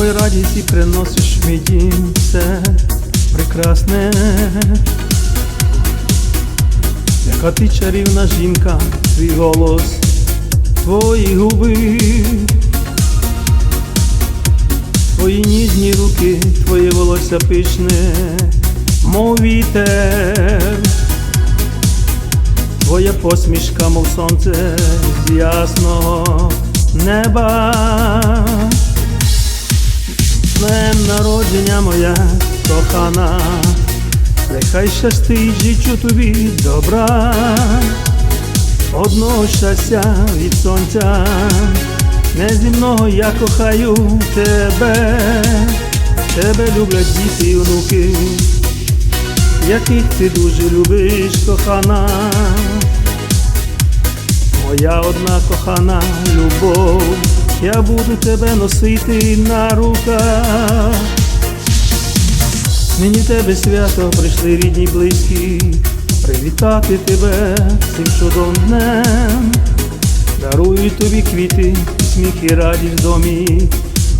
Мой радість і приносиш мій дім все прекрасне. Яка ти чарівна жінка, твій голос, твої губи, твої ніжні руки, твоє волосся пишне, мов вітер, твоя посмішка, мов сонце з ясного неба. Днем народження моя кохана, нехай щастить життю тобі добра, одного щастя від сонця, неземного я кохаю тебе, тебе люблять діти і онуки, яких ти дуже любиш, кохана, моя одна кохана любов, я буду тебе носити на руках. Нині тебе свято прийшли рідні близькі, привітати тебе цим чудовим днем. Дарую тобі квіти, сміх і радість в домі,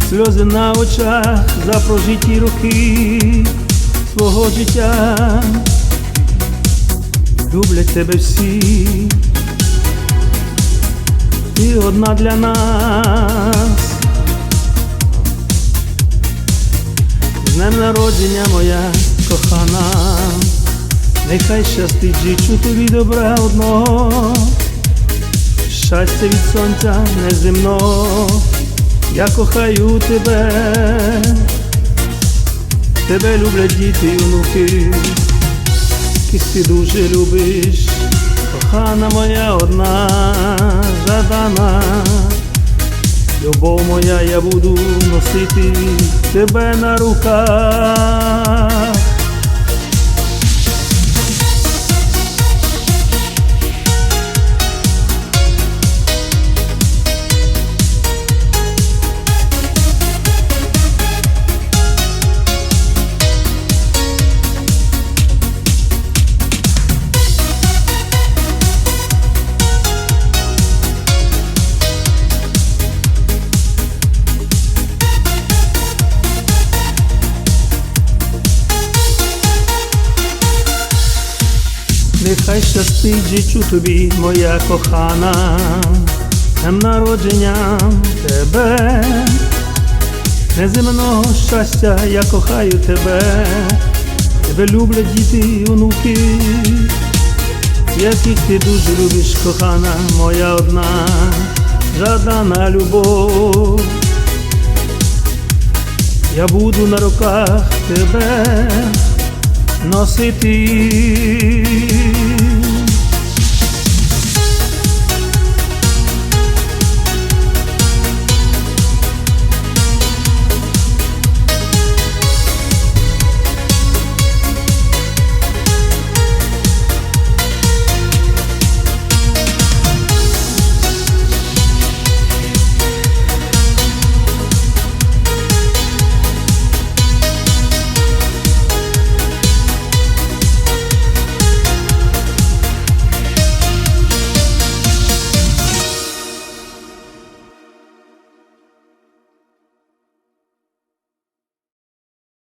сльози на очах за прожиті роки свого життя. Люблять тебе всі, ти одна для нас. З днем народження моя кохана, нехай щастить життю тобі добра одного, щастя від сонця неземного, я кохаю тебе, тебе люблять діти і внуки, яких ти дуже любиш, кохана моя одна жадана. Любов моя, я буду носити тебе на руках. Нехай щастить життю тобі, моя кохана, днем народження тебе, неземного щастя, я кохаю тебе, тебе люблять діти і онуки, яких ти дуже любиш, кохана, моя одна, жадана любов. Я буду на руках тебе носити.